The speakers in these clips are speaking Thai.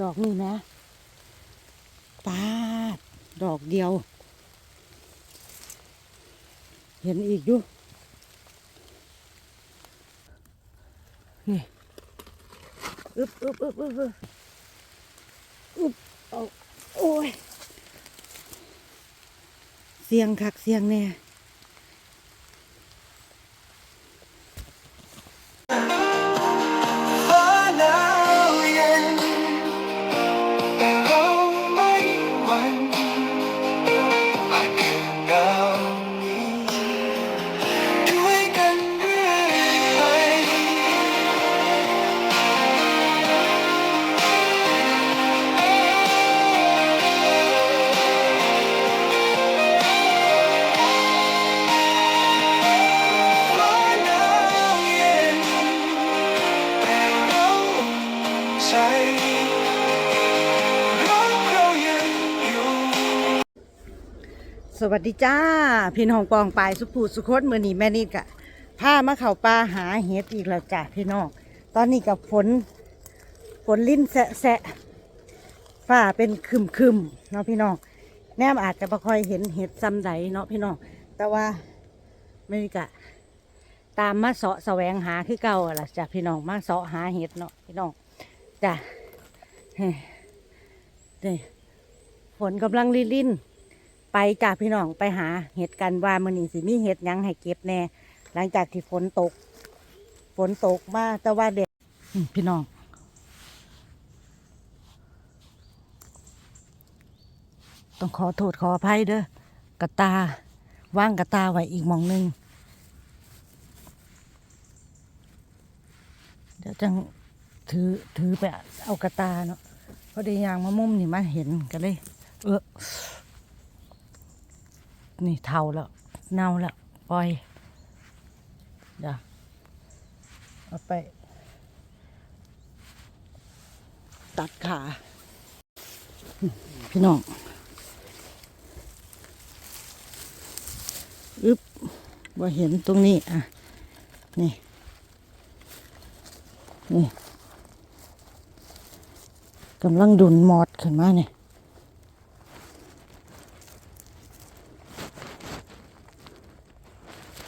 ดอกนี่นะปาด ดอกเดียว เห็นอีกอยู่นี่อึบอึบอึบอึบอึบอึบเอาโอ้ย เสียงคักเสียงแน่ฟ้ วัสดีจ้า พี่น้องปองปายสุภูสุคตมือนีแม่นิดกะพามาเข่าป่าหาเห็ดอีกแล้วจ้าพี่น้องตอนนี้กับฝนฝนลิ้นแสะแสะฟ้าเป็นคึมคึมเนาะพี่น้องแนมอาจจะไม่ค่อยเห็นเห็ดซ้ำใดเนาะพี่น้องแต่ว่าแม่นิดกะตามมาเสาะแสวงหาคือเก่าอะล่ะจ้ะพี่น้องมาเสาะหาเห็ดเนาะพี่น้องจ้ะเฮ้ยนี่ฝนกำลังลิ่นๆ ไปจ้าพี่น้องไปหาเห็ดกันว่ามันนี่สิมีเห็ดยังให้เก็บแน่ หลังจากที่ฝนตก ฝนตกมาแต่ว่าเด็กพี่น้องต้องขอโทษขออภัยเด้อกระตาว่างกระตาไว้อีกมองหนึงเดี๋ยวจังถือถือไปเอากระตาเนาะเพราะได้ยางมามุมนี่มาเห็นกันเลย เออ นี่เทาแล้ว เน่าแล้วปล่อยเดี๋ยวเอาไป ตัดขา พี่น้องอึบว่าเห็นตรงนี้ อะ นี่ นี่กำลังดุนมอดขึ้นมาเนี่ย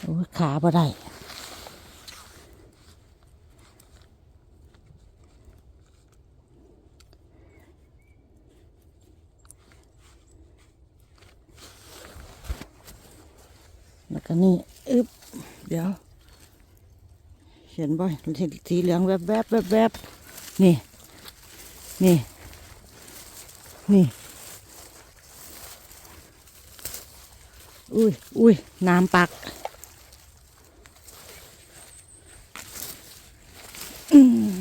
โอ้ย ขาบ่ได้แล้วก็นี่อึบเดี๋ยว เห็นบ่เห็นสีเหลืองแวบแวบแวบแวบนี่ นี่ นี่ อุ้ยอุ้ยน้ำปัก อืม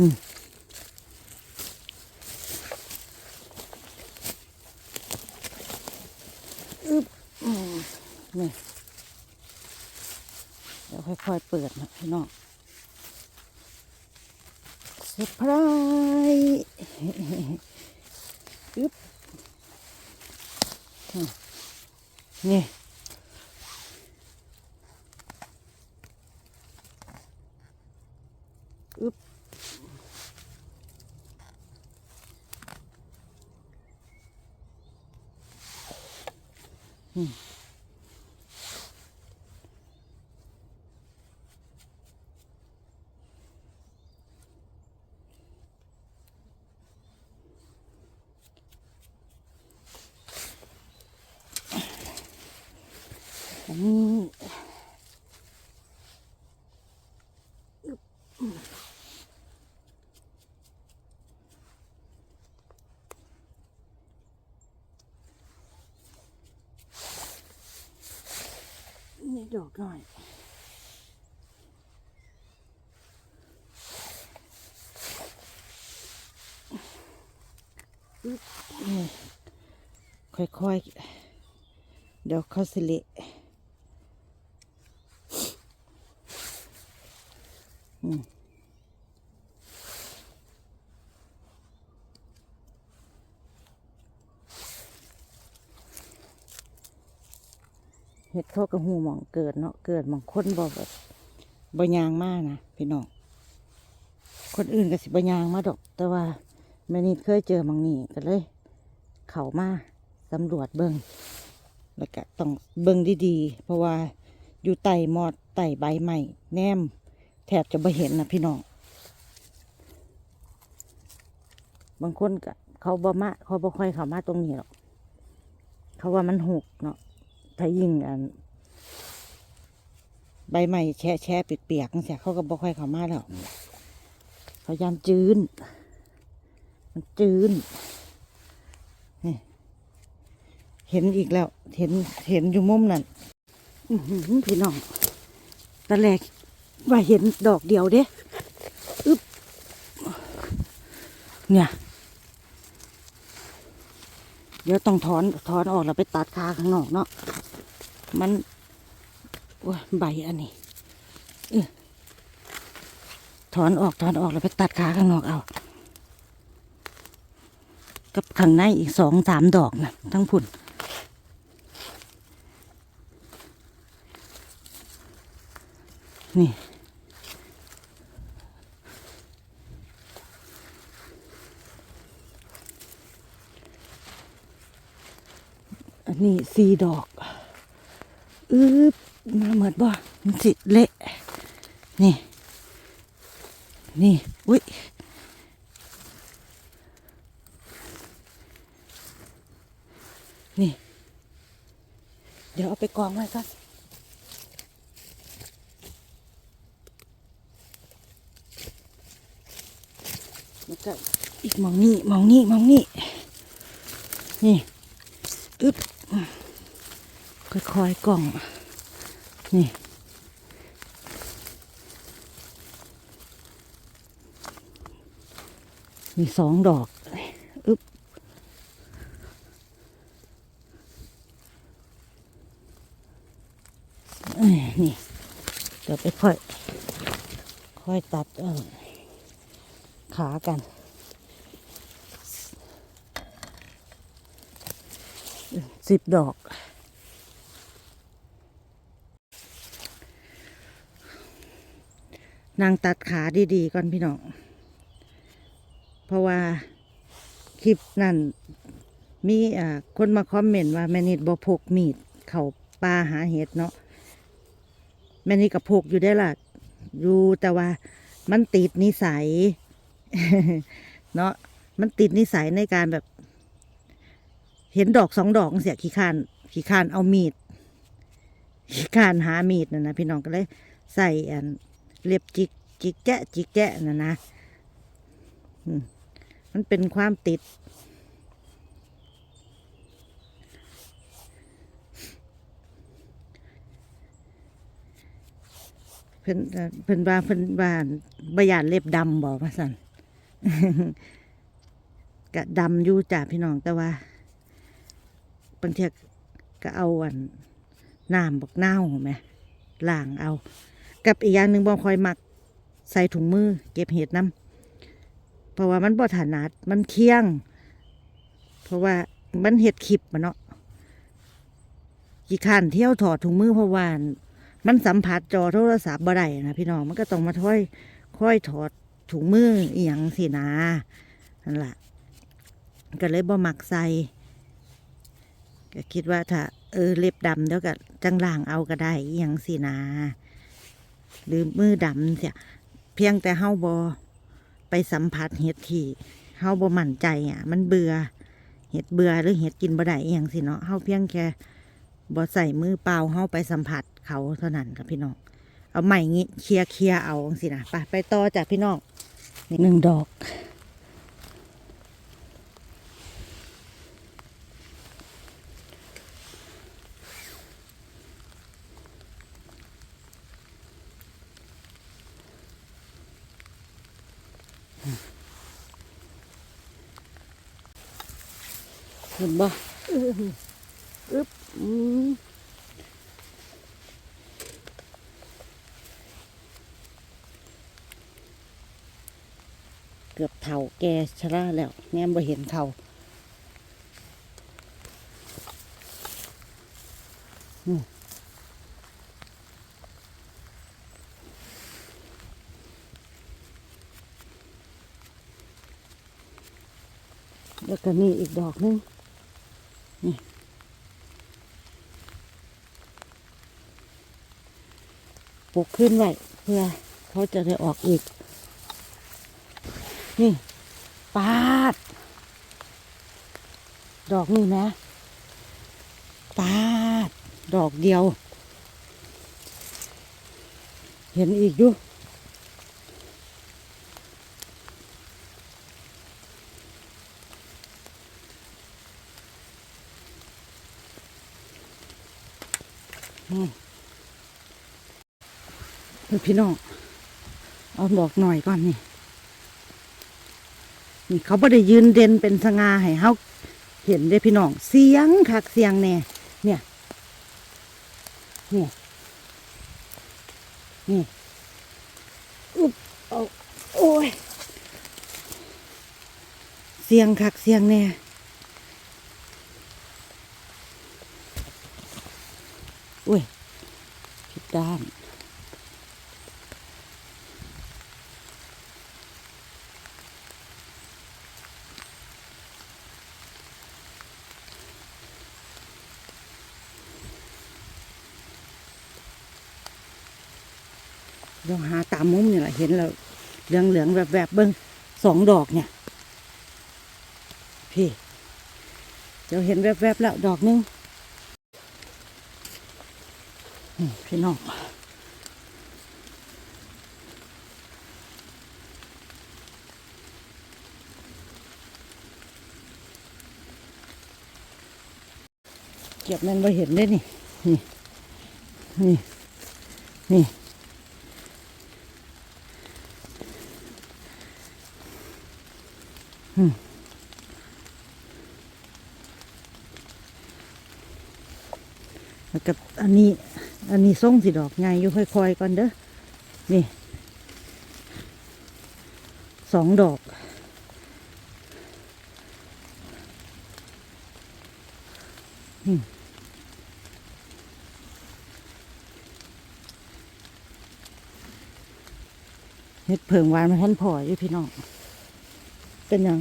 อึบนี่เดี๋ยวค่อยๆเปิดนะพี่น้องเซอร์ไพรส์อึ๊บนี่ อืม อันนี้อึ๊บ นี่ดอกหน่อยค่อยๆ เดี๋ยวเขาสิเละ อืม เห็ดเขากระหูหมองเกิดเนาะเกิดมองคนบ่แบบบยางมากนะพี่น้องคนอื่นก็สิบยางมาดอก แต่ว่าแม่นิดเคยเจอมังนี่ก็เลย เขามาสำรวจเบิงแล้วก็ต้องเบิงดีๆ เพราะว่าอยู่ไต่มอดไต่ใบใหม่แนม แทบจะไม่เห็นนะพี่น้องบางคนก็เขาบ่มาเขาบ่ค่อยเข้ามาตรงนี้หรอก เขาว่ามันหกเนาะถ้ายิ่งอัน ใบใหม่แช่แช่เปียกๆนั่นเสียเขาก็บ่ค่อยเข้ามาแล้วเขายามจืนมันจืนนี่เห็นอีกแล้ว เห็นเห็นอยู่มุมนั่นอื้อหือพี่น้องตะแรกว่าเห็นดอกเดียวเด้อึ๊บเนี่ย เดี๋ยวต้องถอนถอนออกแล้วไปตัดคาข้างนอกเนาะมัน โอ้ยใบอันนี้เออถอนออกถอนออกแล้วไปตัดขาข้างนอกเอา กับข้างในอีกสองสามดอกนะทั้งผุนนี่อันนี้สี่ดอกอึบ มาเหมือนบ่มันสิเละนี่ นี่ อุ้ยนี่ เดี๋ยวเอาไปกองไว้ก่อนแล้วก็อีกมองนี่มองนี่มองนี่ นี่ อึ๊บค่อยๆกล่อง นี่ มีสองดอกอึ๊บนี่ เดี๋ยวไปค่อย ค่อยตัดขากันสิบดอก นางตัดขาดีๆก่อนพี่น้อง เพราะว่าคลิปนั่นมีอ่าคนมาคอมเมนต์ว่าแม่นิดบ่พกมีด เขาป่าหาเห็ดเนาะแม่นิดกับพกอยู่ได้ล่ะอยู่แต่ว่ามันติดนิสัย เนาะมันติดนิสัยในการแบบ เห็นดอกสองดอกเสียขี้คานขี้คานเอามีดขี้คานหามีดนะนะพี่น้องก็เลยใส่อัน เล็บจิกจิกแจ๊ะจิกแจ๊ะน่ะนะมันเป็นความติด เพิ่นเพิ่นว่าเพิ่นว่าบยานเล็บดำบอกว่าสันกะดำอยู่จ้ะพี่น้องแต่ว่าบางทีก็เอาอันน้ำบักเน่าไหมล้างเอา กับอีกอย่างหนึ่งบองคอยมัก ใส่ถุงมือ เก็บเห็ดน้ำเพราะว่ามันบ่ถนัดมันเคี่ยง เพราะว่ามันเห็ดขิบมันเนาะกี่ขันเที่ยวถอดถุงมือเพราะว่ามันสัมผัสจอโทรศัพท์บ่ได้นะพี่น้องมันก็ต้องมาค่อยค่อยถอดถุงมืออีหยังสินะนั่นแหละก็เลยบ่มักใส่ก็คิดว่าถ้า เออเล็บดำเดี๋ยวก็จังล่างเอาก็ได้อหยังสินะ หรือมือดำเสียเพียงแต่เฮาบอไปสัมผัสเห็ดที่เฮาบอมั่นใจอะ มันเบื่อเห็ดเบื่อหรือเห็ดกินบ่ได้อหยังสิเนาะเฮาเพียงแค่บ่ใส่มือเปล่าเฮาไปสัมผัสเขาเท่านั้นค่ะพี่น้องเอาใหม่งี้เคลียร์เคลียร์เอาสินะไปไปต่อจากพี่น้องหนึ่งดอก บ่อึ๊บเกือบเท่าแกชราแล้วแง่บ่เห็นเทาอืมแล้วก็มีอีกดอกนึง นี่ปลูกขึ้นไว้เพื่อเขาจะได้ออกอีก นี่ปาด ดอกนี่นะปาด ดอกเดียว เห็นอีกดู อืมเออ พี่น้องเอาดอกหน่อยก่อนนี่ นี่เขาไม่ได้ยืนเด่นเป็นสง่าให้เฮาเห็นได้พี่น้อง เสียงคักเสียงแน่เนี่ย เนี่ย นี่อุ๊บเอาโอ้ย เสียงคักเสียงแน่อุ้ยผิดด้านามมุมนี่แหละเห็นแล้วเหลืองเหลืองแบบแบบเบิ้งสองดอกเนี่ย พี่เดี๋ยวเห็นแวบๆแล้วดอกหนึงพี่น้องเก็บมันมาเห็นได้นี่ นี่ นี่ นี่ แล้วกับอันนี้ อันนี้ส่งสิดอกไงอยู่ค่อยๆก่อนเด้อ นี่ สองดอก อืมเฮ็ดเผิงหวานมาท่านพออยู่พี่น้อง เป็นหยัง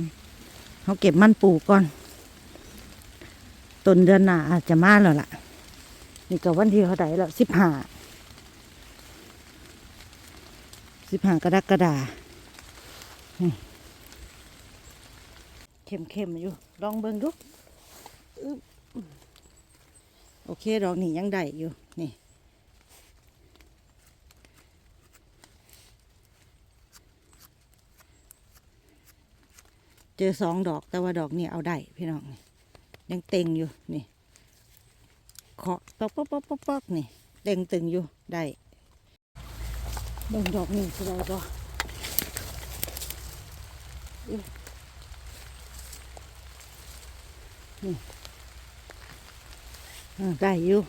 เขาเก็บมันปูก่อนต้นเดือนหน้าอาจจะมาแล้วล่ะ นี่ก็วันที่เขาได้แล้วสิบห้าสิบห้ากรกฎาคมเข้มเข้มๆอยู่ ลองเบิ่งดูโอเคดอกนี่ยังได้อยู่ นี่ เจอสองดอกแต่ว่าดอกนี่เอาได้พี่น้องยังเต็งอยู่นี่เคาะปอกปอกปอกปอกปอกนี่เต็งตึงอยู่ได้เบิ่งดอกนี่สิได้ก็นี่อ่าได้อยู่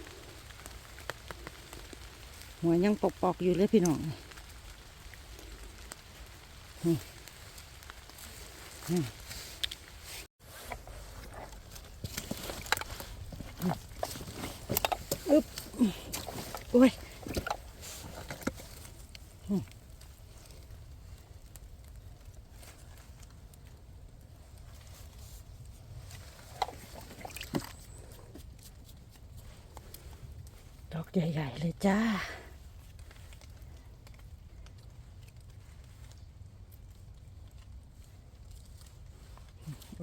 หัวยังปอกปอกอยู่เลยพี่น้องนี่นี่โอ้ยอืมดอกใหญ่ ๆ เลยจ้า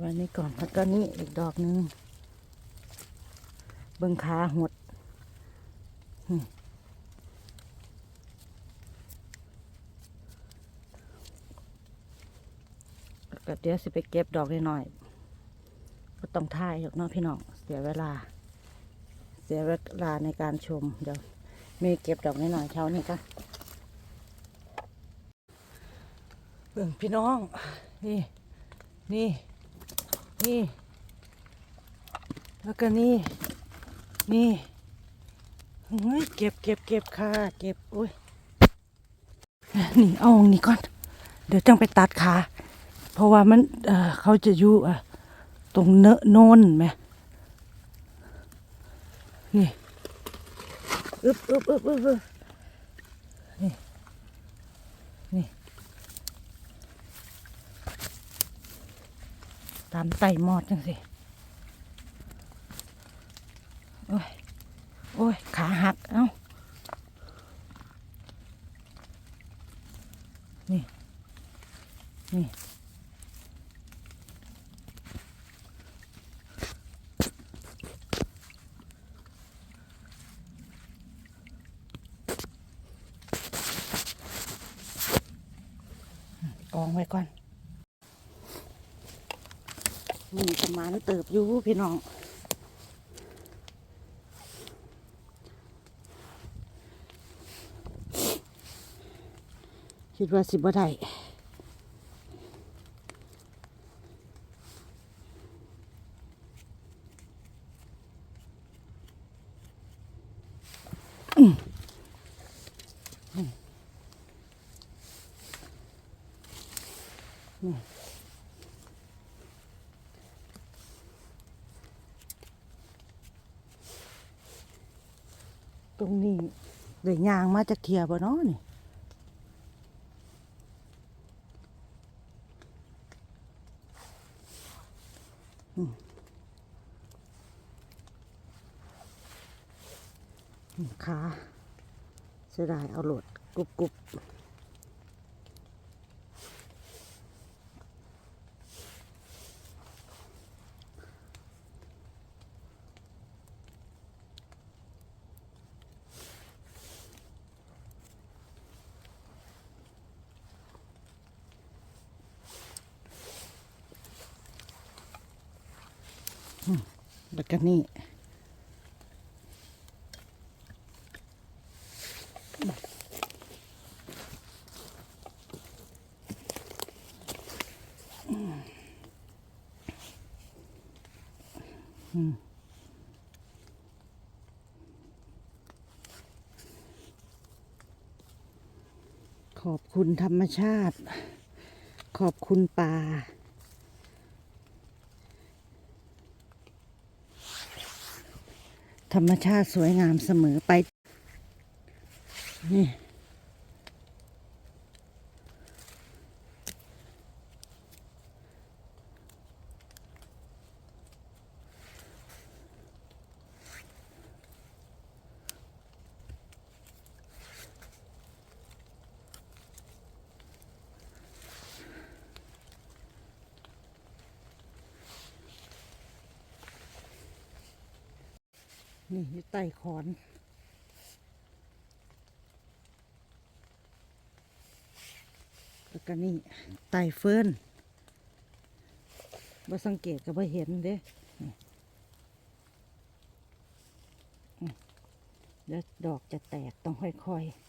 วันนี้ก่อนแล้วก็นี่อีกดอกหนึ่งเบิงขาหดก็เดี๋ยวสิไปเก็บดอกหน่อยก็ต้องท่ายหรอกเนาะพี่น้อง เสียเวลา เสียเวลาในการชมเดี๋ยว มีเก็บดอกหน่อยๆเช้านี้กันเบิ่งพี่น้อง นี่ นี่ นี่ แล้วก็นี่ นี่เฮ้ยเก็บเก็บเก็บค่ะ เก็บอุ้ยนี่เอาอันนี้ก่อน เดี๋ยวจังไปตัดขา เพราะว่ามันเอ่อเขาจะอยู่อะตรงเนอะโนนไหมนี่ อึบอึบอึบอึบนี่ นี่ ตามไต่หมอดจังสิ โอ้ย โอ้ย ขาหัก เอ้า นี่ นี่ ก องไว้ก่อนมีประมาณเติบอยู่พี่น้องคิดว่าสิบ่ได้ ตรงนี้เลยยางมาจากเทียบ่เนาะนี่ขาเสียดายเอาโหลดกรุบกรุบอืม แล้วก็นี่ขอบคุณธรรมชาติ ขอบคุณป่า ธรรมชาติสวยงามเสมอไป นี่ อยู่ใต้ขอนแล้วก็นี่ไต่เฟิร์นบ่สังเกตก็บ่เห็นเด้เดี๋ยวดอกจะแตกต้องค่อยๆ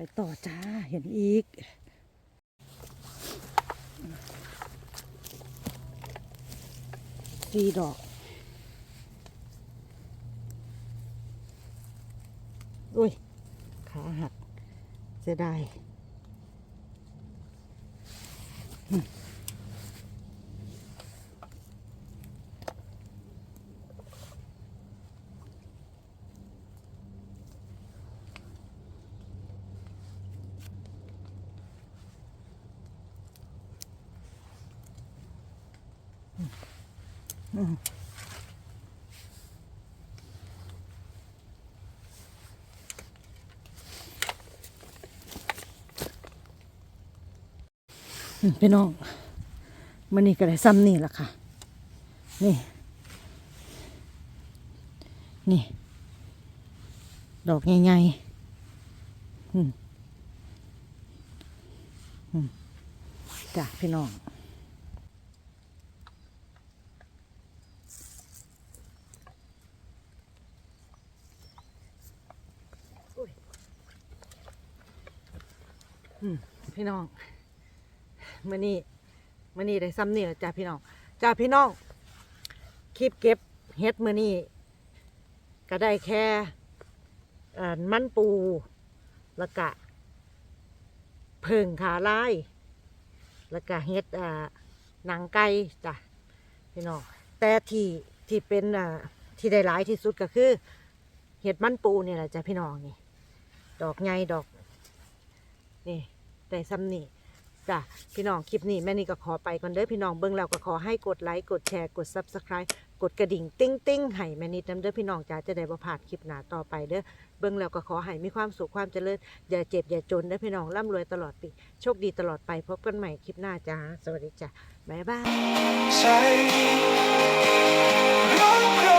ไปต่อจ้า เห็นอีก สี่ดอก อุ้ย ขาหักเสียด พี่น้องมันนี่ก็ได้ซ้ำนี่แหละค่ะ นี่ นี่ ดอกใหญ่ๆอืมอืมจ้ะพี่น้องอืมพี่น้อง มื่อนี้มื่อนี้ได้ซ้ำนี่แหละจ้าพี่น้องจ้าพี่น้องคลิปเก็บเฮ็ดมื่อนี้ก็ได้แค่มันปูแล้วก็เพิ่งขาลายแล้วก็เฮ็ดหนังไก่จ้ะพี่น้องแต่ที่ที่เป็นที่ได้หลายที่สุดก็คือ เห็ดมันปูเนี่ยแหละจ้ะพี่น้องนี่ ดอกไงดอก นี่ได้ซ้ำนี่ จ้ะพี่น้องคลิปนี้แม่นี่ก็ขอไปก่อนเด้อพี่น้องเบิ่งแล้วก็ขอให้กดไลค์กดแชร์กด subscribe กดกระดิ่งติ้งติ้งให้แม่นิดน้ำเด้อพี่น้องจ้าจะได้บ่พลาดคลิปหน้าต่อไปเด้อเบิ่งแล้วก็ขอให้มีความสุขความเจริญอย่าเจ็บอย่าจนเด้อพี่น้องร่ำรวยตลอดปีโชคดีตลอดไปพบกันใหม่คลิปหน้าจ้าสวัสดีจ้ะบ๊ายบายใจรักเรา